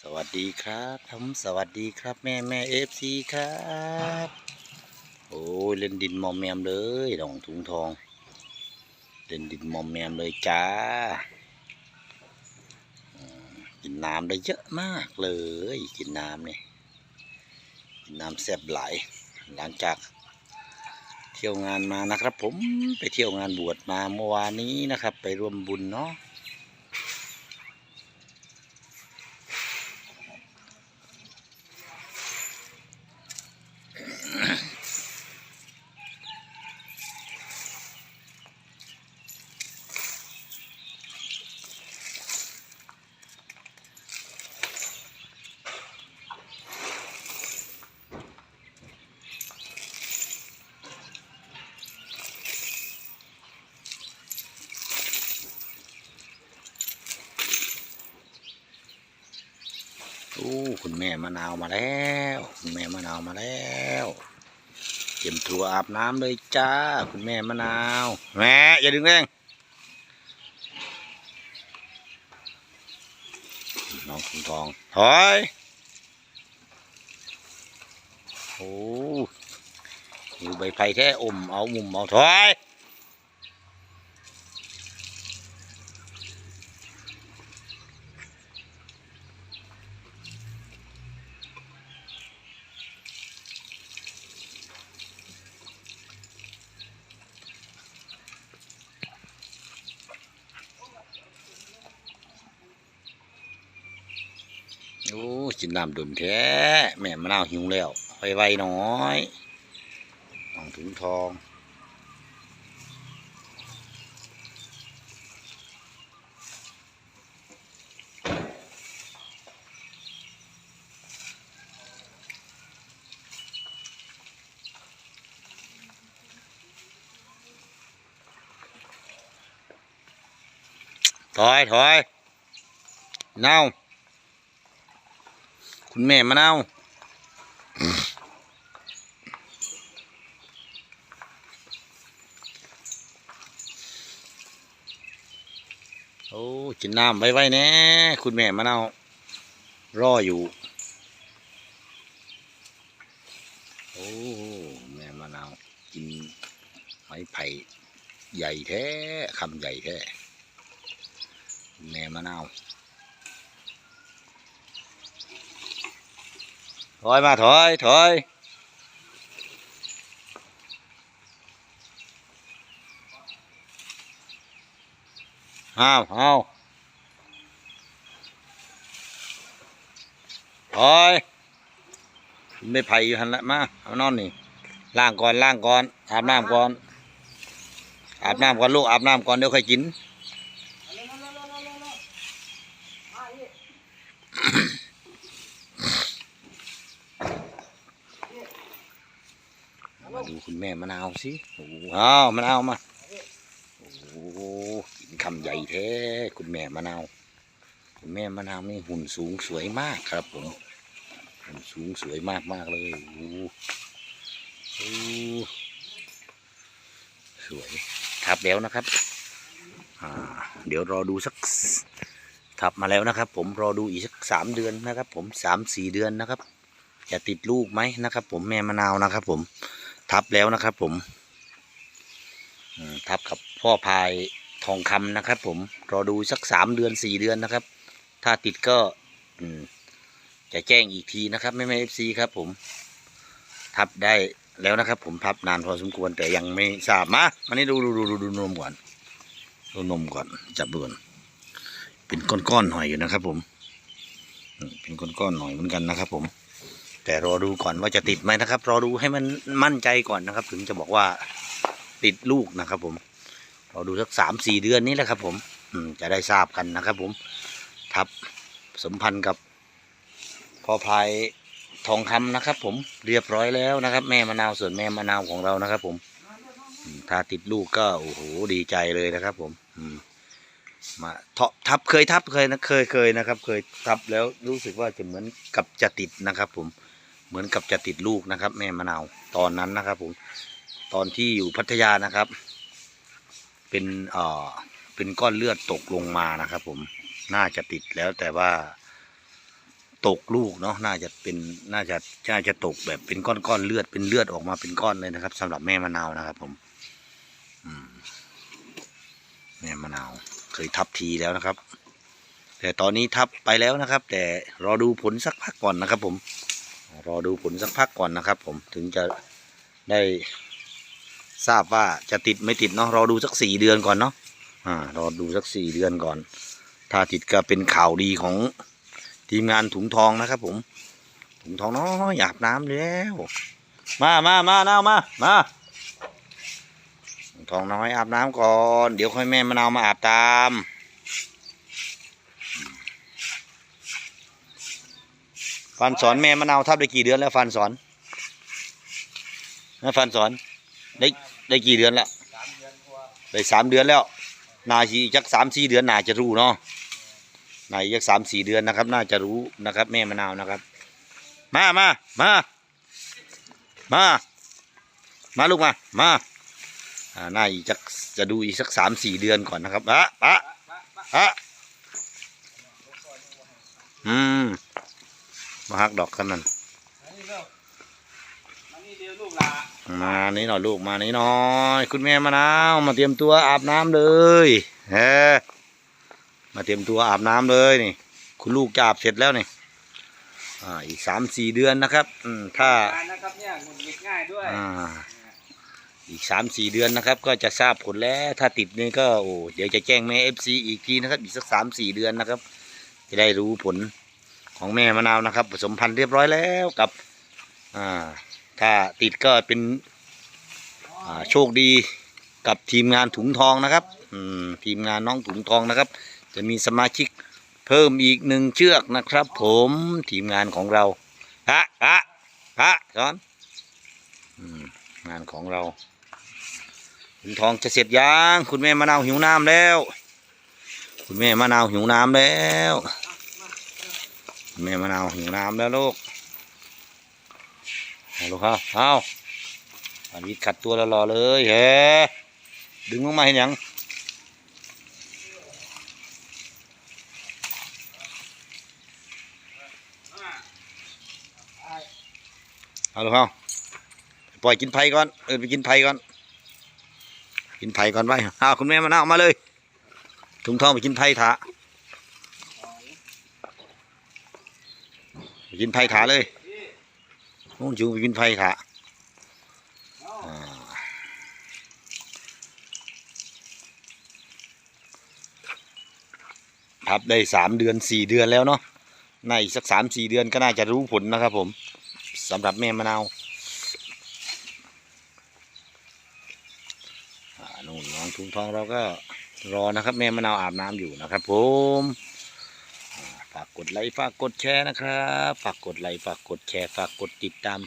สวัสดีครับผมสวัสดีครับแม่แม่เอฟซีครับ โอ้ยเล่นดินมอมแมมเลยดองถุงทอง เล่นดินมอมแมมเลยจ้ากินน้ำได้เยอะมากเลย กินน้ำเนี่ยกินน้ำแซ่บหลหลังจากเที่ยวงานมานะครับ ผมไปเที่ยวงานบวชมาเมื่อวานนี้นะครับ ไปร่วมบุญเนาะ คุณแม่มะนาวมาแล้ว คุณแม่มะนาวมาแล้วเตรียมตัวอาบน้ำเลยจ้า คุณแม่มะนาวแม่อย่าดึงแรงน้องคุณทองถอยโอ้อยู่ใบไผ่แท้อมเอามุมเอาถอย โอ้จินน้ำดุนแท้แม่มะนาวหิวแล้วไวๆหน่อยน้องถุงทองถอยถอยเน่า คุณแม่มาเน่าโอ้กินน้ำไว้ไว้แน่คุณแม่มาเน่ารออยู่ โอ้แม่มะนาวกินไม้ไผ่ใหญ่แท้คำใหญ่แท้แม่มะนาว ถอยมาถอยถอยอ้าวอ้าวถอยไม่ไผ่อยู่หันละมาเอานอนนี่ล้างก่อนล้างก่อนอาบน้ำก่อนอาบน้ำก่อนลูกอาบน้ำก่อนเดี๋ยวค่อยกิน คุณแม่มะนาวสิโอ้อ้าวมะนาวมาโอ้กินคำใหญ่แท้คุณแม่มะนาว คุณแม่มะนาวนี่หุ่นสูงสวยมากครับผมหุ่นสูงสวยมากมากเลยโอ้โอ้สวยทับแล้วนะครับอ่าเดี๋ยวรอดูสักทับมาแล้วนะครับ ผมรอดูอีกสักสามเดือนนะครับ ผมสามสี่เดือนนะครับจะติดลูกไหมนะครับ ผมแม่มะนาวนะครับ ผม ทับแล้วนะครับ ผมทับกับพ่อพายทองคำนะครับ ผมรอดูสักสามเดือนสี่เดือนนะครับ ถ้าติดก็จะแจ้งอีกทีนะครับแม่แม่เอฟซีครับ ผมทับได้แล้วนะครับ ผมทับนานพอสมควรแต่ยังไม่ทราบมามานี่ดูดูดูดูดูนมก่อนดูนมก่อนจับดูก่อนเป็นก้อนๆหน่อยอยู่นะครับ ผมเป็นก้อนๆหน่อยเหมือนกันนะครับ ผม แต่รอดูก่อนว่าจะติดไหมนะครับ รอดูให้มันมั่นใจก่อนนะครับ ถึงจะบอกว่าติดลูกนะครับ ผมรอดูสักสามสี่เดือนนี้แหละครับ ผม อืมจะได้ทราบกันนะครับ ผมทับสมพันธ์กับพ่อพายทองคำนะครับ ผมเรียบร้อยแล้วนะครับ แม่มะนาวส่วนแม่มะนาวของเรานะครับ ผมถ้าติดลูกก็โอ้โหดีใจเลยนะครับ ผม อืมมาทบทับเคยทับเคยนะเคยเคยนะครับ เคยทับแล้วรู้สึกว่าจะเหมือนกับจะติดนะครับ ผม เหมือนกับจะติดลูกนะครับ แม่มะนาวตอนนั้นนะครับผมตอนที่อยู่พัทยานะครับ เป็นเอ่อเป็นก้อนเลือดตกลงมานะครับ ผมน่าจะติดแล้วแต่ว่าตกลูกเนาะน่าจะเป็นน่าจะน่าจะตกแบบเป็นก้อนๆเลือดเป็นเลือดออกมาเป็นก้อนเลยนะครับสำหรับแม่มะนาวนะครับ ผม อืมแม่มะนาว เคยทับทีแล้วนะครับ แต่ตอนนี้ทับไปแล้วนะครับ แต่รอดูผลสักพักก่อนนะครับ ผม รอดูผลสักพักก่อนนะครับ ผมถึงจะได้ทราบว่าจะติดไม่ติดเนาะรอดูสักสี่เดือนก่อนเนาะอ่ารอดูสักสี่เดือนก่อน ถ้าติดก็เป็นข่าวดีของทีมงานถุงทองนะครับ ผม ถุงทองน้อยอาบน้ำแล้วมามามาเน้ามามาถุงทองน้อยอาบน้ำก่อน เดี๋ยวค่อยแม่มะนาวมาอาบตาม ฟันสอนแม่มะนาวทับได้กี่เดือนแล้วฟันสอนนะฟันสอนได้ได้กี่เดือนแล้วได้สามเดือนแล้วนาชีจักสามสี่เดือนนาจะรู้เนาะนาอีกจักสามสี่เดือนนะครับ น่าจะรู้นะครับ แม่มะนาวนะครับ มามามามามาลูกมามาอ่าน่าอีกจักจะดูอีกสักสามสี่เดือนก่อนนะครับอะอะอะอืม มาฮักดอกกันนั่นมานี่เร็วมานี่เดียวลูกหลามานี่หน่อยลูกมานี่หน่อยคุณแม่มะนาวมาเตรียมตัวอาบน้ำเลยเฮ้มาเตรียมตัวอาบน้ำเลยนี่ คุณลูกจะอาบเสร็จแล้วนี่อ่าอีกสามสี่เดือนนะครับ อืมถ้างานนะครับเนี่ยหงุดหงิดง่ายด้วยอ่าอีกสามสี่เดือนนะครับ ก็จะทราบผลแล้ว ถ้าติดนี่ก็โอ้เดี๋ยวจะแจ้งแม่เอฟซีอีกทีนะครับ อีกสักสามสี่เดือนนะครับ จะได้รู้ผล ของแม่มะนาวนะครับ ผสมพันธุ์เรียบร้อยแล้วกับอ่าถ้าติดก็เป็นอ่าโชคดีกับทีมงานถุงทองนะครับอืมทีมงานน้องถุงทองนะครับ จะมีสมาชิกเพิ่มอีกหนึ่งเชือกนะครับ ผมทีมงานของเราฮะฮะฮะสอนงานของเราถุงทองจะเสร็จยังคุณแม่มะนาวหิวน้ำแล้ว คุณแม่มะนาวหิวน้ำแล้ว แม่มะนาวหิวน้ำแล้วลูกเอาลูกครับเอาอันนี้ขัดตัวรอเลยเฮ้ดึงลงมาเห็นยังเอาลูกเอาปล่อยกินไผ่ก่อนเออไปกินไผ่ก่อน กินไผ่ก่อนไปเอาคุณแม่มาหน้าออกมาเลยถุงทองไปกินไผ่ถาไป กินไผ่ถาเลยนู่นจูงไปกินไผ่ถาอ่าครับได้สามเดือนสี่เดือนแล้วเนาะในอีกสักสามสี่เดือนก็น่าจะรู้ผลนะครับผมสำหรับแม่มะนาวนู่นน้องถุงทองเราก็รอนะครับ แม่มะนาวอาบน้ำอยู่นะครับผม กดไลค์ฝากกดแชร์นะครับฝากกดไลค์ฝากกดแชร์ฝากกดติดตาม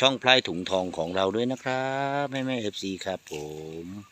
ช่องพลายถุงทองของเราด้วยนะครับแม่แม่เอฟซีครับผม